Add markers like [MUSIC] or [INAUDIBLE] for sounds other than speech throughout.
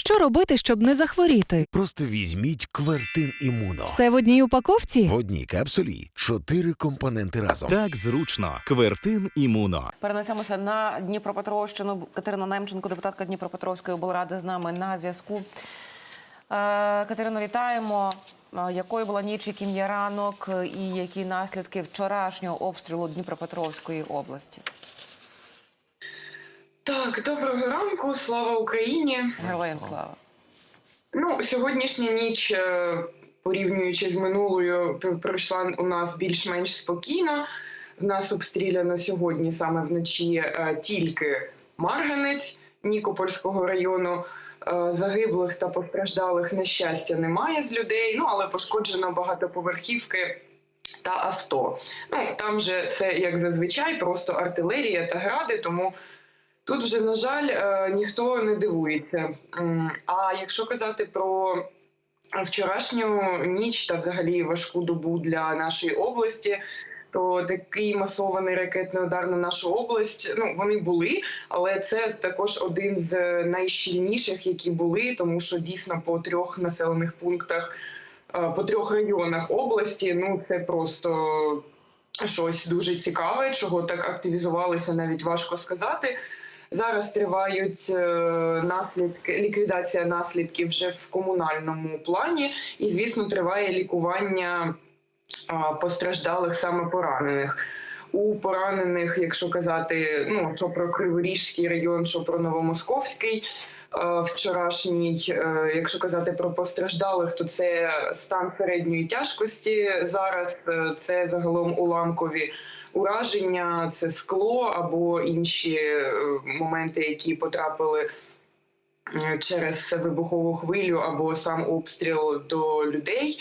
Що робити, щоб не захворіти? Просто візьміть квертин імуно. Все в одній упаковці? В одній капсулі чотири компоненти разом. Так зручно. Квертин імуно. Перенесемося на Дніпропетровщину. Катерина Немченко, депутатка Дніпропетровської облради, з нами на зв'язку. Е, Катерино, вітаємо. Е, Якою була ніч, яким є ранок, і які наслідки вчорашнього обстрілу Дніпропетровської області? Так, доброго ранку, слава Україні. Героям слава. Ну, сьогоднішня ніч, е, порівнюючи з минулою, пройшла у нас більш-менш спокійно. В нас обстріляно сьогодні саме вночі е, тільки Марганець Нікопольського району. Е, Загиблих та постраждалих, на щастя, немає з людей. Ну але пошкоджено багатоповерхівки та авто. Ну там же це як зазвичай, просто артилерія та гради, тому. Тут вже, на жаль, е, ніхто не дивується. А якщо казати про вчорашню ніч та взагалі важку добу для нашої області, то такий масований ракетний удар на нашу область, ну вони були, але це також один з найщільніших, які були, тому що дійсно по трьох населених пунктах, е, по трьох районах області, ну це просто щось дуже цікаве, чого так активізувалися, навіть важко сказати. Зараз тривають е, наслідки ліквідація наслідків вже в комунальному плані, і звісно, триває лікування постраждалих саме поранених. У поранених, якщо казати, ну що про Криворіжський район, що про Новомосковський. Е, Вчорашній, е, якщо казати про постраждалих, то це стан середньої тяжкості. Зараз е, це загалом уламкові ураження, це скло або інші моменти, які потрапили через вибухову хвилю або сам обстріл до людей.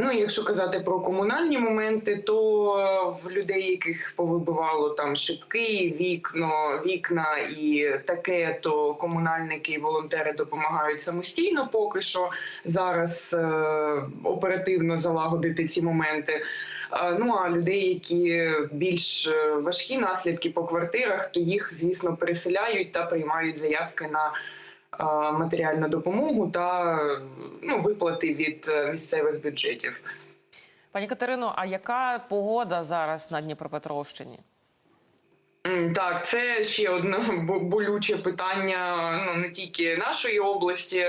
Ну, якщо казати про комунальні моменти, то в людей, яких повибивало там шибки, вікно, вікна і таке, то комунальники і волонтери допомагають самостійно. Поки що зараз е, оперативно залагодити ці моменти. Ну а людей, які більш е, важкі наслідки по квартирах, то їх, звісно, переселяють та приймають заявки на матеріальну допомогу та ну, виплати від е, місцевих бюджетів. Пані Катерино, а яка погода зараз на Дніпропетровщині? Так, це ще одне [LAUGHS] болюче питання ну не тільки нашої області,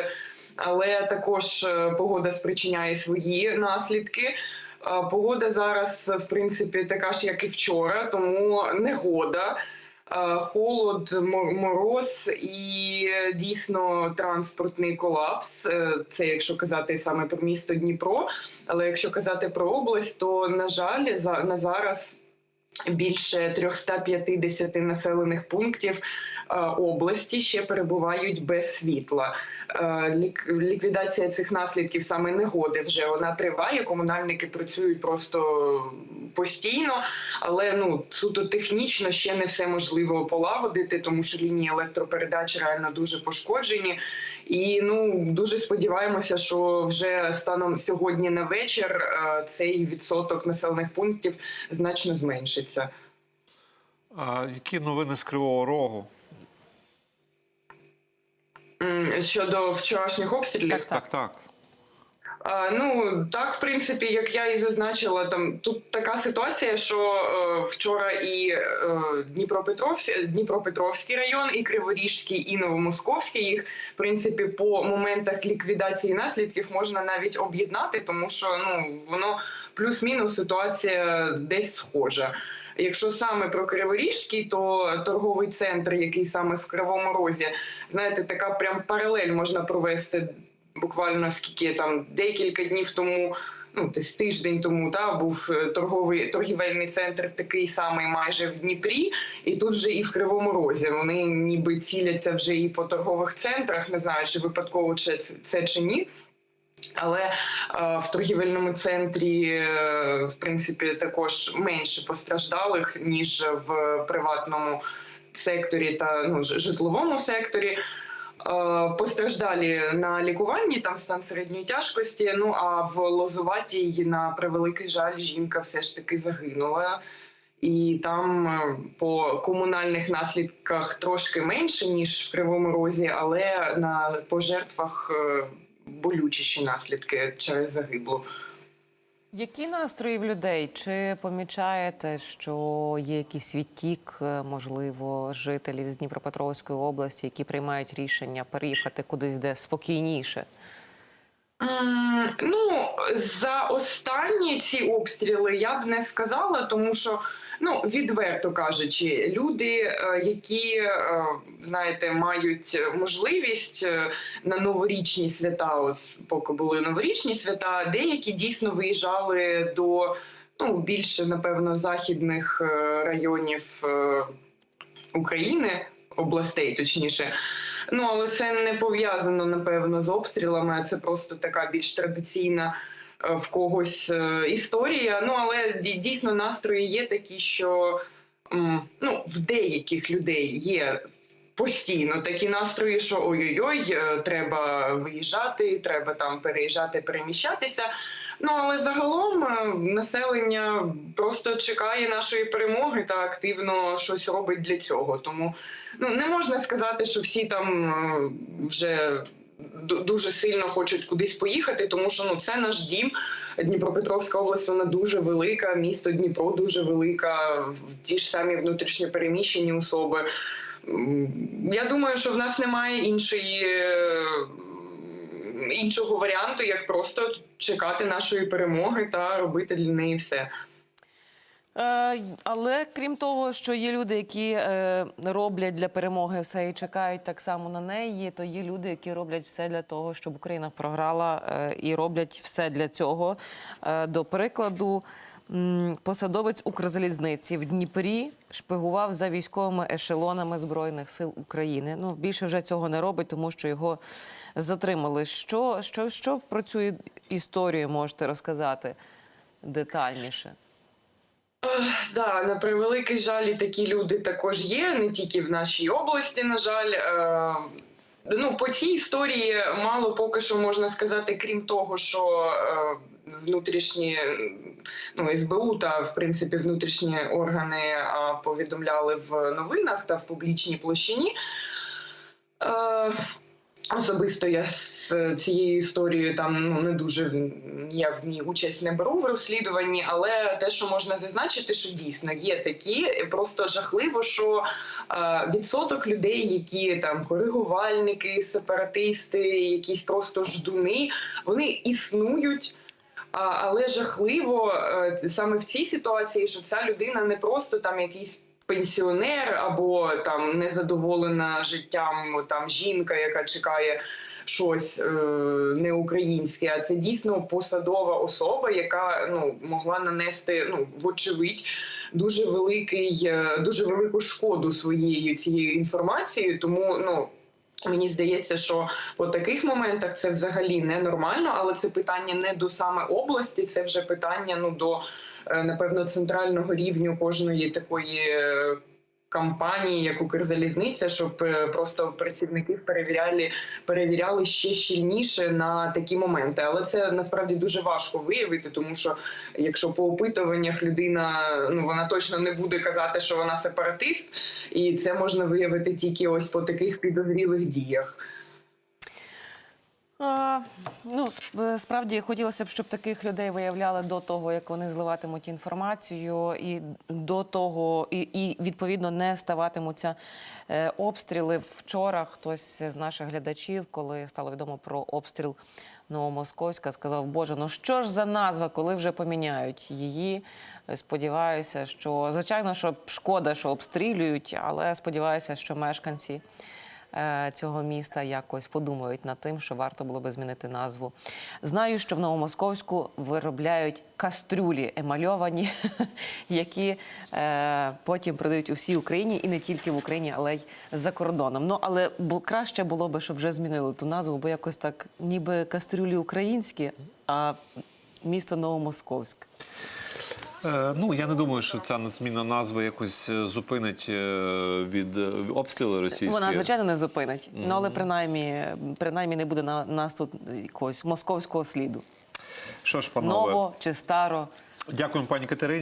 але також е, погода спричиняє свої наслідки. Е, Погода зараз, в принципі, така ж, як і вчора, тому негода. Е, Холод, мо- мороз і е, дійсно транспортний колапс. Е, Це якщо казати саме про місто Дніпро. Але якщо казати про область, то на жаль, на зараз більше 350 населених пунктів області ще перебувають без світла. Ліквідація цих наслідків саме негоди вже вона триває. Комунальники працюють просто постійно, але ну суто технічно ще не все можливо полагодити, тому що лінії електропередач реально дуже пошкоджені. І ну дуже сподіваємося, що вже станом сьогодні на вечір е, цей відсоток населених пунктів значно зменшиться. А які новини з Кривого Рогу? Щодо вчорашніх обстрілів, Так, Так, так. Ну так, в принципі, як я і зазначила, там тут така ситуація, що е, вчора і е, Дніпропетровський, Дніпропетровський район, і Криворіжський, і Новомосковський їх в принципі по моментах ліквідації наслідків можна навіть об'єднати, тому що ну воно плюс-мінус ситуація десь схожа. Якщо саме про Криворіжський, то торговий центр, який саме в Кривому Розі, знаєте, така прям паралель можна провести буквально скільки там декілька днів тому. Ну, десь тиждень тому та був е, торговий торгівельний центр такий самий майже в Дніпрі, і тут вже і в Кривому Розі. Вони ніби ціляться вже і по торгових центрах. Не знаю, чи випадково чи це, це чи ні. Але е, в торгівельному центрі, е, в принципі, також менше постраждалих ніж в приватному секторі та ну, житловому секторі. Е, Постраждалі на лікуванні, там стан середньої тяжкості. Ну а в Лозуватій, на превеликий жаль, жінка все ж таки загинула. І там е, по комунальних наслідках трошки менше ніж в Кривому Розі, але на пожертвах е, болючіші наслідки через загиблу. Які настрої в людей? Чи помічаєте, що є якийсь відтік, е, можливо, жителів з Дніпропетровської області, які приймають рішення переїхати кудись, де спокійніше? Ну, за останні ці обстріли я б не сказала, тому що, ну, відверто кажучи, люди, е, які, е, знаєте, мають можливість е, на новорічні свята, от поки були новорічні свята, деякі дійсно виїжджали до ну, більше, напевно, західних районів України, областей, точніше. Ну, але це не пов'язано, напевно, з обстрілами. Це просто така більш традиційна е, в когось е, історія. Ну, але дійсно настрої є такі, що ну, в деяких людей є постійно такі настрої, що ой-ой-ой, е, треба виїжджати, треба там переїжджати, переміщатися. Ну але загалом е, населення просто чекає нашої перемоги та активно щось робить для цього. Тому ну не можна сказати, що всі там е, вже. Дуже сильно хочуть кудись поїхати, тому що ну це наш дім. Дніпропетровська область вона дуже велика. Місто Дніпро дуже велика. Ті ж самі внутрішньопереміщені особи. Я думаю, що в нас немає іншої е, іншого варіанту, як просто чекати нашої перемоги та робити для неї все. Е, але крім того, що є люди, які е, роблять для перемоги все і чекають так само на неї, то є люди, які роблять все для того, щоб Україна програла, е, і роблять все для цього. До прикладу, посадовець Укрзалізниці в Дніпрі шпигував за військовими ешелонами збройних сил України. Ну більше вже цього не робить, тому що його затримали. Що, що, що про цю історію можете розказати детальніше? Да, на превеликий жаль, і такі люди також є, не тільки в нашій області, на жаль. Е, Ну, по цій історії мало поки що можна сказати, крім того, що е, внутрішні ну, СБУ та в принципі внутрішні органи повідомляли в новинах та в публічній площині. Е, Особисто я з цією історією там ну не дуже я в ній участь не беру в розслідуванні, але те, що можна зазначити, що дійсно є такі, просто жахливо, що е, відсоток людей, які там коригувальники, сепаратисти, якісь просто ждуни, вони існують. Але жахливо е, саме в цій ситуації, що ця людина не просто там якийсь пенсіонер або там незадоволена життям там жінка, яка чекає щось е, неукраїнське, а це дійсно посадова особа, яка ну могла нанести ну вочевидь дуже великий, е, дуже велику шкоду своєю цією інформацією. Тому ну. Мені здається, що по таких моментах це взагалі ненормально, але це питання не до саме області, це вже питання ну до е, напевно центрального рівню кожної такої е, кампанії, як Укрзалізниця, щоб е, просто працівників перевіряли, перевіряли ще щільніше на такі моменти. Але це насправді дуже важко виявити, тому що якщо по опитуваннях людина ну вона точно не буде казати, що вона сепаратист, і це можна виявити тільки ось по таких підозрілих діях. А, ну, е, справді хотілося б, щоб таких людей виявляли до того, як вони зливатимуть інформацію, і до того, і, і відповідно не ставатимуться е, обстріли. Вчора хтось з наших глядачів, коли стало відомо про обстріл Новомосковська, сказав: Боже, ну що ж за назва, коли вже поміняють її? Е, Сподіваюся, що звичайно, що шкода, що обстрілюють, але сподіваюся, що мешканці цього міста якось подумають над тим, що варто було би змінити назву. Знаю, що в Новомосковську виробляють кастрюлі емальовані, [LAUGHS] які е, потім продають у всій Україні і не тільки в Україні, але й за кордоном. Ну але краще було би, щоб вже змінили ту назву, бо якось так, ніби кастрюлі українські, а місто Новомосковськ. Е, ну я не думаю, що ця зміна назви якось е, зупинить е, від обстріли російські. Вона звичайно не зупинить. Ну але принаймні, принаймні не буде на нас тут якогось московського сліду. Що ж, панове, Ново чи старо. дякуємо пані Катерині.